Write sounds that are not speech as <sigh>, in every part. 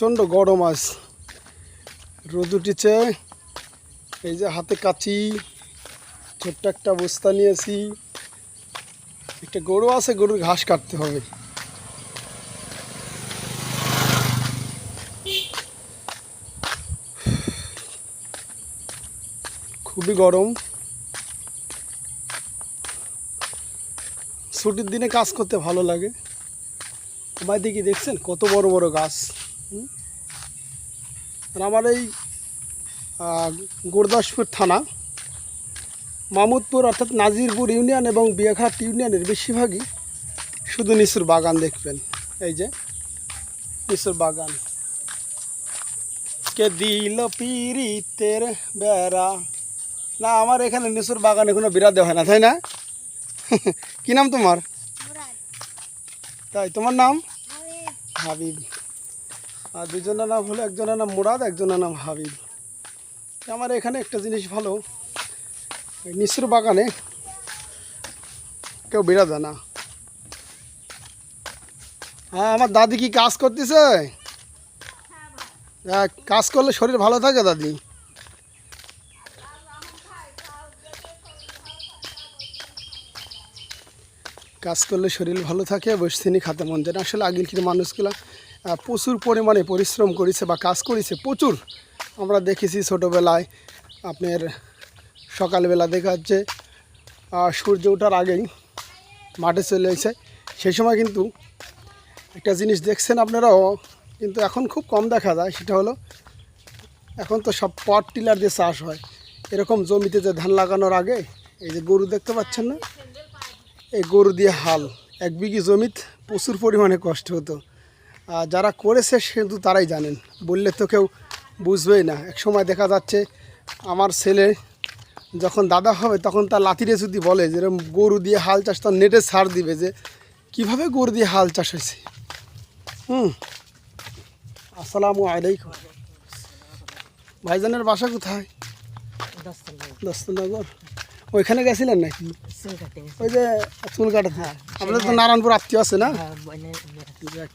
প্রচণ্ড গরম আজ। রোদ উঠেছে। এই যে হাতে কাচি, ছোট্ট একটা বস্তা নিয়েছি। একটা গরু আছে, গরুর ঘাস কাটতে হবে। খুবই গরম। ছুটির দিনে কাজ করতে ভালো লাগে। আমার দিকে দেখছেন কত বড় বড় গাছ। আমার এই গুরদাসপুর থানা মামুদপুর অর্থাৎ নাজিরপুর ইউনিয়ন এবং বিয়াঘাট ইউনিয়নের বেশিরভাগই শুধু নিচুর বাগান দেখবেন। এই যে নিচুর বাগান। কে দিল পিরিতের বেড়া। না আমার এখানে নিচুর বাগানে কোনো বিরাট হয় না তাই না? <laughs> কি নাম তোমার? তাই তোমার নাম? হাবিব। আর দুজনের নাম হলো, একজনের নাম মুরাদ, একজনের নাম হাবিব। আমার এখানে একটা জিনিস ভালো মিশ্র বাগানে কেউ বেড়াবে না। হ্যাঁ আমার দাদি কি কাজ করতেছে? হ্যাঁ কাজ করলে শরীর ভালো থাকে দাদি? কাজ করলে শরীর ভালো থাকে বসতিনি খাতে মন যায়। আসলে আগের মানুষগুলা প্রচুর পরিমাণে পরিশ্রম করেছে বা কাজ করেছে, প্রচুর। আমরা দেখেছি ছোটোবেলায় আপনার সকালবেলা দেখা যাচ্ছে সূর্য ওঠার আগেই মাঠে চলে এসে সেই সময় কিন্তু একটা জিনিস দেখছেন আপনারাও, কিন্তু এখন খুব কম দেখা যায়, সেটা হলো এখন তো সব পট টিলার দিয়ে চাষ হয়। এরকম জমিতে যে ধান লাগানোর আগে, এই যে গরু দেখতে পাচ্ছেন না? এই গরু দিয়ে হাল, এক বিঘি জমিত প্রচুর পরিমাণে কষ্ট হতো। যারা করেছে কিন্তু তারাই জানেন। বললে তো কেউ বুঝবেই না। এক সময় দেখা যাচ্ছে আমার ছেলে যখন দাদা হবে তখন তার লাতিরে যদি বলে যেরকম গরু দিয়ে হাল চাষ তার নেটে সার দিবে যে কীভাবে গরু দিয়ে হাল চাষ হয়েছে? হুম। আসসালামু আলাইকুম। ভাইজানের বাসা কোথায়? দস্তনগর। ওইখানে গেছিলেন নাকি? ওই যে চুল কাটা হ্যাঁ আপনাদের তো নারায়ণপুর আত্মীয় আছে না? যাক।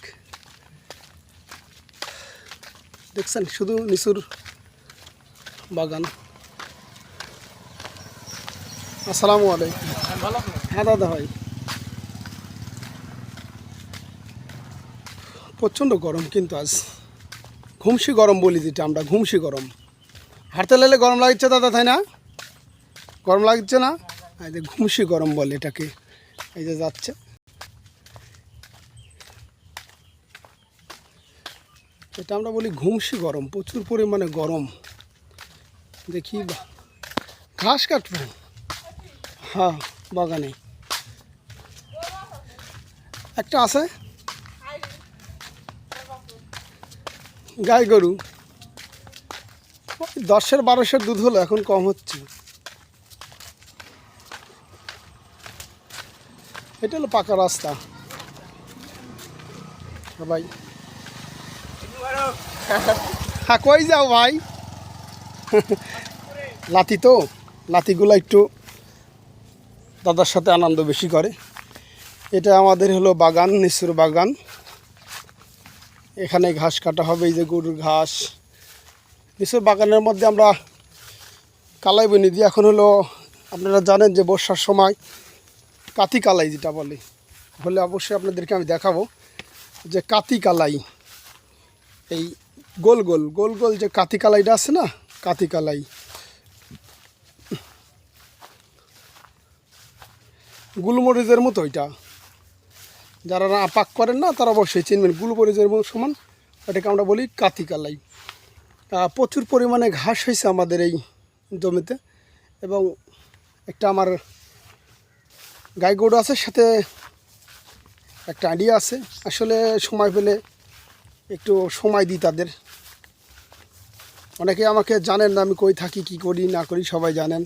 দেখছেন? শুধু নিচুর বাগান। আসসালামু আলাইকুম। হ্যাঁ দাদা ভাই। প্রচণ্ড গরম কিন্তু আজ। ঘুমসি গরম বলি যেটা আমরা, ঘুমসি গরম। হাঁটতে লাগলে গরম লাগছে দাদা, তাই না? গরম লাগছে না? এই যে ঘুমসি গরম বলে এটাকে। এই যে যাচ্ছে। এটা আমরা বলি ঘুমসি গরম, প্রচুর পরিমাণে গরম। দেখি ঘাস কাটবো? হ্যাঁ বাগানে। একটা আছে? গাই গরু। দশের বারোশের দুধ হলো, এখন কম হচ্ছে। এটা হলো পাকা রাস্তা। ভাই হ্যাঁ কই যাও ভাই? লাতি তো, লাতিগুলো একটু দাদার সাথে আনন্দ বেশি করে। এটা আমাদের হলো বাগান, নিচুর বাগান। এখানে ঘাস কাটা হবে, এই যে গরুর ঘাস। নিচুর বাগানের মধ্যে আমরা কালাই বনি দিই। এখন হলো, আপনারা জানেন যে বর্ষার সময় কাতি কালাই যেটা বলে, হলে অবশ্যই আপনাদেরকে আমি দেখাবো যে কাতি কালাই। এই গোল গোল গোল গোল যে কাতি কালাইটা আছে না, কাতি কালাই। গুলমরিচের মতো এটা যারা না পাক করেন না, তারা অবশ্যই চিনবেন, গুলমরিচের মতো সমান। ওটাকে আমরা বলি কাতি কালাই। প্রচুর পরিমাণে ঘাস হয়েছে আমাদের এই জমিতে, এবং একটা আমার গাই গরু আছে, সাথে একটা আইডিয়া আছে। আসলে সময় পেলে একটু সময় দিই তাদের। অনেকে আমাকে জানেন না আমি কই থাকি, কি করি, না করি, সবাই জানেন।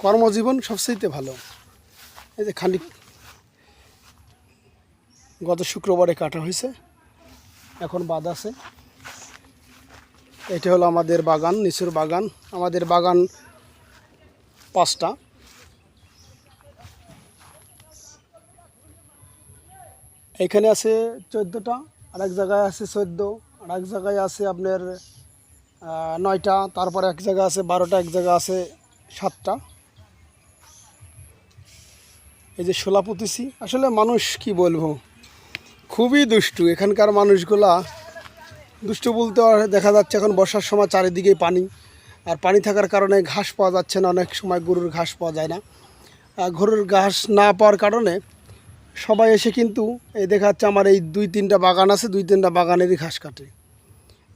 কর্মজীবন সবচেয়ে ভালো। এই যে খানিক গত শুক্রবারে কাটা হয়েছে, এখন বাদ আছে। এটা হলো আমাদের বাগান, নিচুর বাগান। আমাদের বাগান পাঁচটা। এখানে আছে চোদ্দোটা আর এক জায়গায় আছে চোদ্দ আর এক জায়গায় আছে আপনার নয়টা, তারপর এক জায়গা আছে বারোটা, এক জায়গা আছে সাতটা। এই যে শোলা পুঁতেছি, আসলে মানুষ কি বলব? খুবই দুষ্টু। এখানকার মানুষগুলা দুষ্টু বলতে দেখা যাচ্ছে এখন বর্ষার সময় চারিদিকে পানি, আর পানি থাকার কারণে ঘাস পাওয়া যাচ্ছে না, অনেক সময় গরুর ঘাস পাওয়া যায় না। গরুর ঘাস না পাওয়ার কারণে সবাই এসে কিন্তু এই দেখা যাচ্ছে আমার এই দুই তিনটা বাগান আছে, দুই তিনটা বাগানেরই ঘাস কাটে।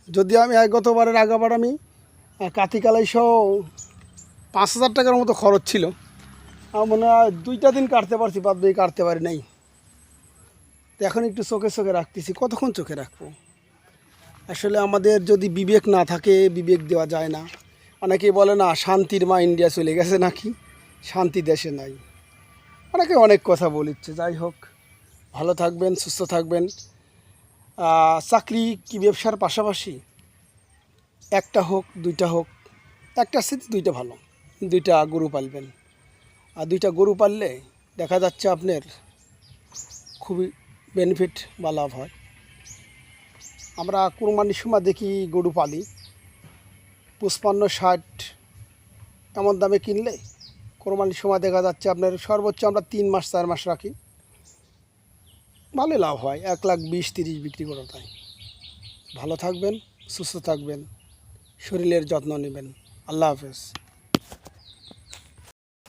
যদি আমি এক গতবারের আগাবার আমি কাতিকালাই সহ পাঁচ হাজার টাকার মতো খরচ ছিল। আমার মনে হয় দুইটা দিন কাটতে পারছি, বাদ দিয়ে কাটতে পারি নাই। এখন একটু চোখে চোখে রাখতেছি, কতক্ষণ চোখে রাখব? আসলে আমাদের যদি বিবেক না থাকে, বিবেক দেওয়া যায় না। অনেকেই বলে না, শান্তির মা ইন্ডিয়া চলে গেছে নাকি? শান্তি দেশে নাই। অনেকে অনেক কথা বলিচ্ছে, যাই হোক। ভালো থাকবেন, সুস্থ থাকবেন। চাকরি কি ব্যবসার পাশাপাশি? একটা হোক, দুইটা হোক, একটা স্থিতি দুইটা ভালো। দুইটা গরু পালবেন। আর দুইটা গরু পাললে দেখা যাচ্ছে আপনার খুবই বেনিফিট বা লাভ হয়। আমরা কুরবানির সময় দেখি গরু পালি। পুষ্পান্ন ষাট, এমন দামে কিনলে কোরবানির সময় দেখা যাচ্ছে, আপনার সর্বোচ্চ আমরা তিন মাস, চার মাস রাখি। ভালো লাভ হয়, এক লাখ বিশ, তিরিশ বিক্রি করা তাই। ভালো থাকবেন, সুস্থ থাকবেন, শরীরের যত্ন নেবেন। আল্লাহ হাফেজ।